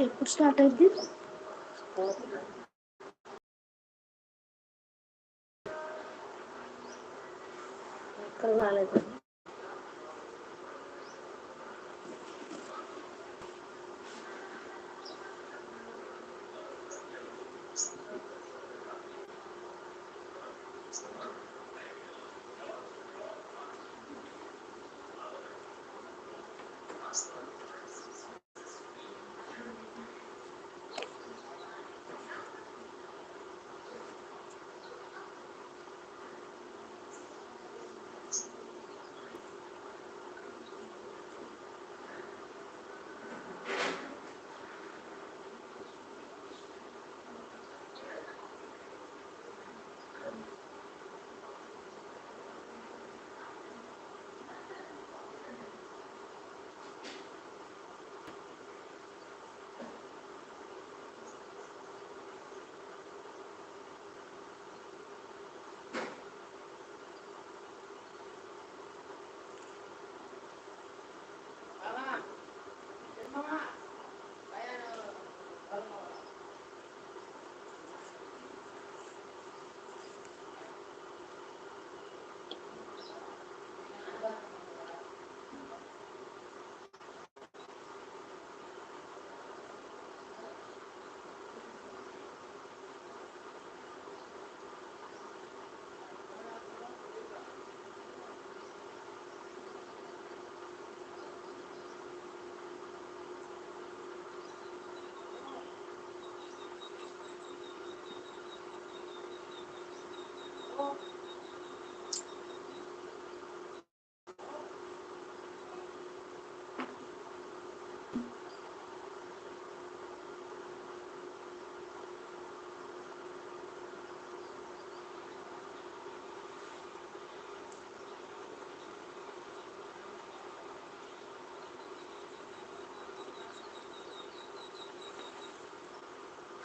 ఎప్పుడు start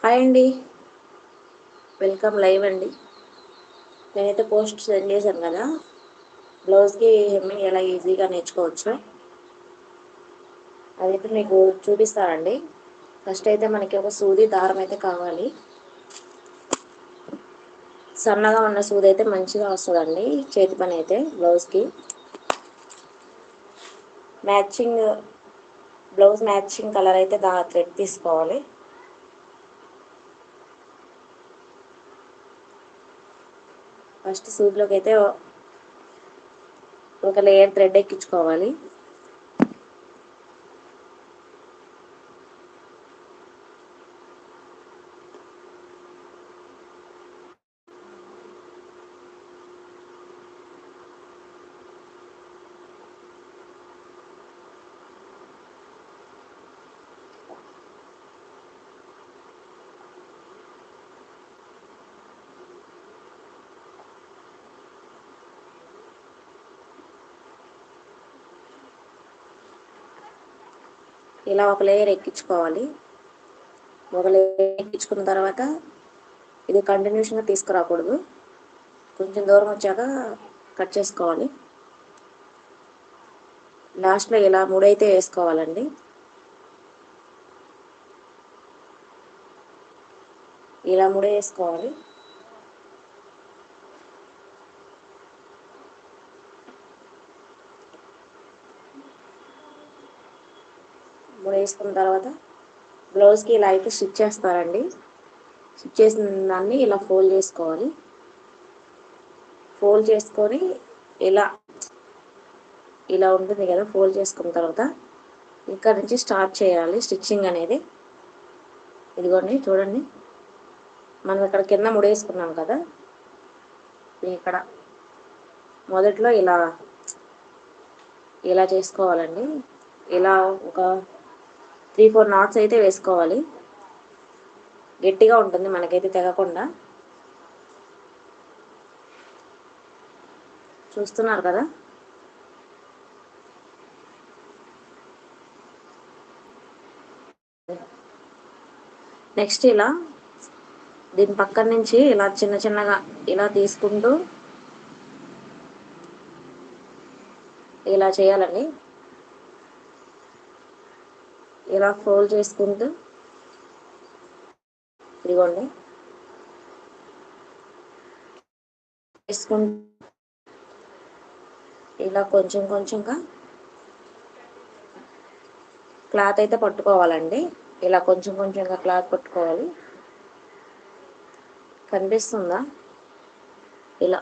hi అండి. Welcome live అండి. నేనైతే పోస్ట్ సెండ్ చేశాను కదా. బ్లౌజ్కి హెమ్మింగ్ ఎలా ఈజీగా నేర్చుకోవచ్చు? అదైతే మీకు చూపిస్తానండి. ఫస్ట్ అయితే మనకి ఒక సూది దారం అయితే కావాలి. సన్నగా ఉన్న సూది అయితే మంచిగా వస్తుందండి. చేతి పని అయితే బ్లౌజ్కి. మ్యాచింగ్ బ్లౌజ్ మ్యాచింగ్ కలర్ అయితే దా థ్రెడ్ తీసుకోవాలి. ఫస్ట్ సూదిలోకి అయితే ఒక లేయర్ థ్రెడ్ ఎక్కించుకోవాలి. ఇలా ఒక లేయర్ ఎక్కించుకోవాలి. ఒక లేయర్ ఎక్కించుకున్న తర్వాత ఇది కంటిన్యూషన్గా తీసుకురాకూడదు. కొంచెం దూరం వచ్చాక కట్ చేసుకోవాలి. లాస్ట్లో ఇలా మూడైతే వేసుకోవాలండి. ఇలా మూడే వేసుకోవాలి. వేసుకున్న తర్వాత బ్లౌజ్కి ఇలా అయితే స్టిచ్ చేస్తారండి స్టిచ్ చేసిన దాన్ని ఇలా ఫోల్డ్ చేసుకోవాలి. ఫోల్డ్ చేసుకొని ఇలా ఇలా ఉంటుంది కదా ఫోల్డ్ చేసుకున్న తర్వాత ఇక్కడ నుంచి స్టార్ట్ చేయాలి స్టిచ్చింగ్ అనేది. ఇదిగోండి చూడండి. మనం ఇక్కడ కింద ముడేసుకున్నాం కదా. ఇక్కడ. మొదట్లో ఇలా ఇలా చేసుకోవాలండి. ఇలా ఒక త్రీ ఫోర్ నాట్స్ అయితే వేసుకోవాలి. గట్టిగా ఉంటుంది మనకైతే తెగకుండా. చూస్తున్నారు కదా? నెక్స్ట్ ఇలా దీని పక్కన నుంచి ఇలా చిన్న చిన్నగా ఇలా తీసుకుంటూ ఇలా చేయాలండి. ఇలా ఫోల్డ్ చేసుకుంటూ ఇదిగోండి. ఇలా కొంచెం కొంచెంగా క్లాత్ అయితే పట్టుకోవాలండి. ఇలా కొంచెం కొంచెంగా క్లాత్ పట్టుకోవాలి. కనిపిస్తుందా? ఇలా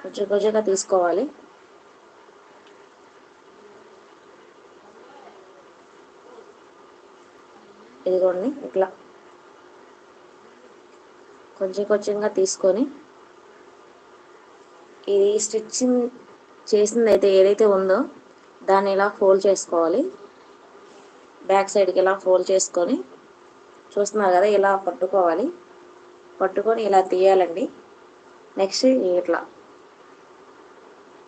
కొంచెం కొంచెంగా తీసుకోవాలి. ఇదిగోండి ఇట్లా. కొంచెం కొంచెంగా తీసుకొని ఇది స్టిచ్చింగ్ చేసింది అయితే ఏదైతే ఉందో దాన్ని ఇలా ఫోల్డ్ చేసుకోవాలి. బ్యాక్ సైడ్కి ఇలా ఫోల్డ్ చేసుకొని చూస్తున్నారు కదా ఇలా పట్టుకోవాలి. పట్టుకొని ఇలా తీయాలండి. నెక్స్ట్ ఇట్లా.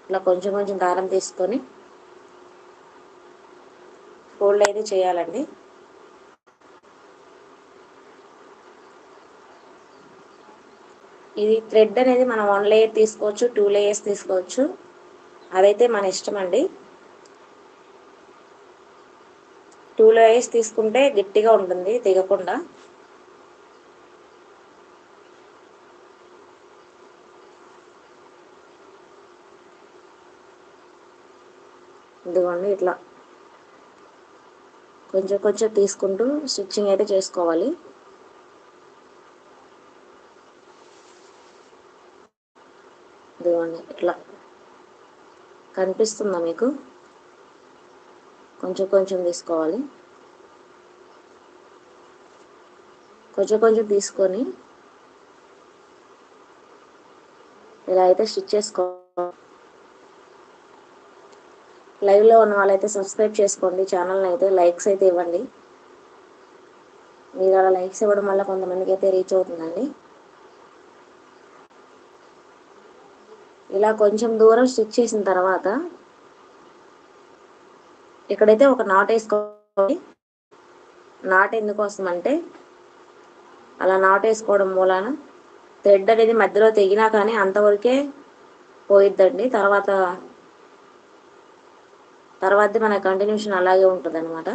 ఇట్లా కొంచెం కొంచెం దారం తీసుకొని ఫోల్డ్ అయితే చేయాలండి. ఇది థ్రెడ్ అనేది మనం వన్ లేయర్ తీసుకోవచ్చు టూ లేయర్స్ తీసుకోవచ్చు. అదైతే మన ఇష్టం అండి. టూ లేయర్స్ తీసుకుంటే గట్టిగా ఉంటుంది తెగకుండా ఇదిగోండి ఇట్లా. కొంచెం కొంచెం తీసుకుంటూ స్టిచ్చింగ్ అయితే చేసుకోవాలి. చూడండి ఇట్లా. కనిపిస్తుందా మీకు? కొంచెం కొంచెం తీసుకోవాలి. కొంచెం కొంచెం తీసుకొని ఇలా అయితే స్టిచ్ చేసుకో లైవ్లో ఉన్న వాళ్ళైతే సబ్స్క్రైబ్ చేసుకోండి ఛానల్ని అయితే లైక్స్ అయితే ఇవ్వండి. మీరు అలా లైక్స్ ఇవ్వడం వల్ల కొంతమందికి అయితే రీచ్ అవుతుందండి. ఇలా కొంచెం దూరం స్టిచ్ చేసిన తర్వాత ఇక్కడైతే ఒక నాట్ వేసుకోవాలి. నాట్ ఎందుకోసం అంటే అలా నాట్ వేసుకోవడం మూలాన థ్రెడ్ అనేది మధ్యలో తెగినా కానీ అంతవరకే పోయిద్దండి. తర్వాత తర్వాత మన కంటిన్యూషన్ అలాగే ఉంటుంది అనమాట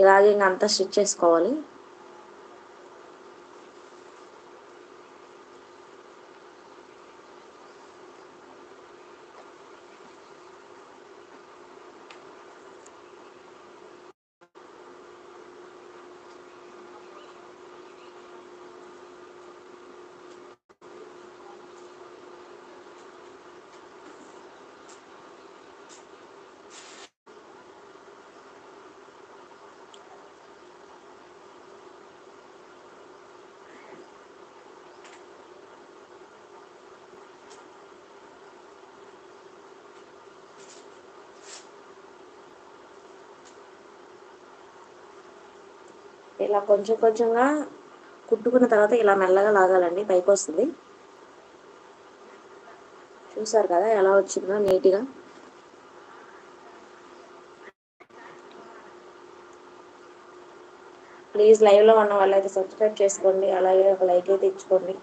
ఇలాగే ఇంకా అంతా స్టిచ్ చేసుకోవాలి. ఇలా కొంచెం కొంచెంగా కుట్టుకున్న తర్వాత ఇలా మెల్లగా లాగాలండి పైకి వస్తుంది చూసారు కదా ఎలా వచ్చిందో నీట్గా. ప్లీజ్ లైవ్లో ఉన్న వాళ్ళైతే సబ్స్క్రైబ్ చేసుకోండి అలాగే ఒక లైక్ అయితే ఇచ్చుకోండి.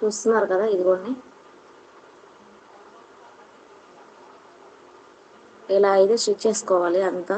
చూస్తున్నారు కదా ఇదిగోండి. ఇలా అయితే స్టిచ్ చేసుకోవాలి అంతా.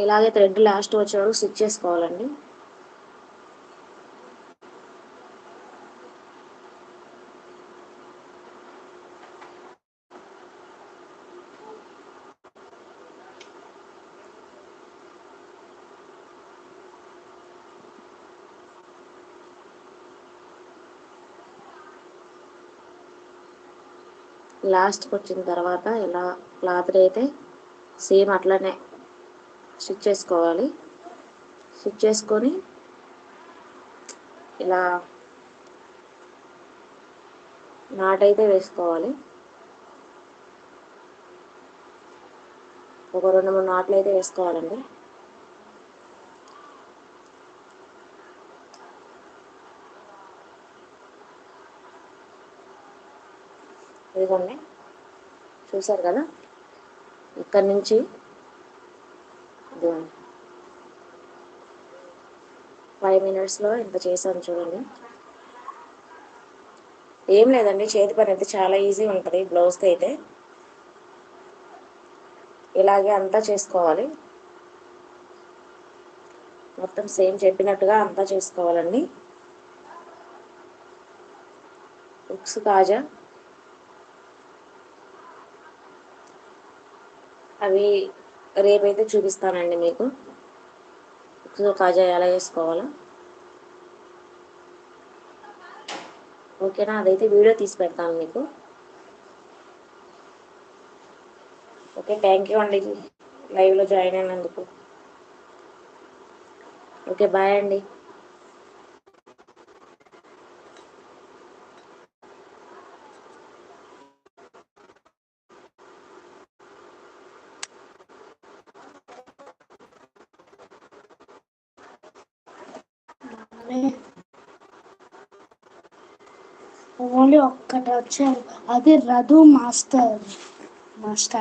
ఇలాగే థ్రెడ్ లాస్ట్ వచ్చే వరకు స్టిచ్ చేసుకోవాలండి. లాస్ట్కి వచ్చిన తర్వాత ఇలా క్లాత్ అయితే సేమ్ అట్లనే స్టిచ్ చేసుకోవాలి. స్టిచ్ చేసుకొని ఇలా నాటైతే వేసుకోవాలి. ఒక రెండు మూడు నాట్లు అయితే వేసుకోవాలండి. ఇదిగోండి. చూసారు కదా? ఇక్కడి నుంచి ఇదిగోండి ఫైవ్ మినిట్స్లో ఇంత చేశాను చూడండి. ఏం లేదండి చేతి పని అయితే చాలా ఈజీ ఉంటుంది బ్లౌజ్కి అయితే. ఇలాగే అంతా చేసుకోవాలి. మొత్తం సేమ్ చెప్పినట్టుగా అంతా చేసుకోవాలండి. ఉక్స్ కాజా అవి రేపైతే చూపిస్తానండి మీకు. కాజా ఎలా చేసుకోవాలో. ఓకేనా? అదైతే వీడియో తీసి పెడతాను మీకు. ఓకే థ్యాంక్ యూ అండి. లైవ్లో జాయిన్ అయినందుకు. ఓకే బాయ్ అండి. ఒక్కటి వచ్చారు అది రఘు మాస్టర్ మాస్టర్.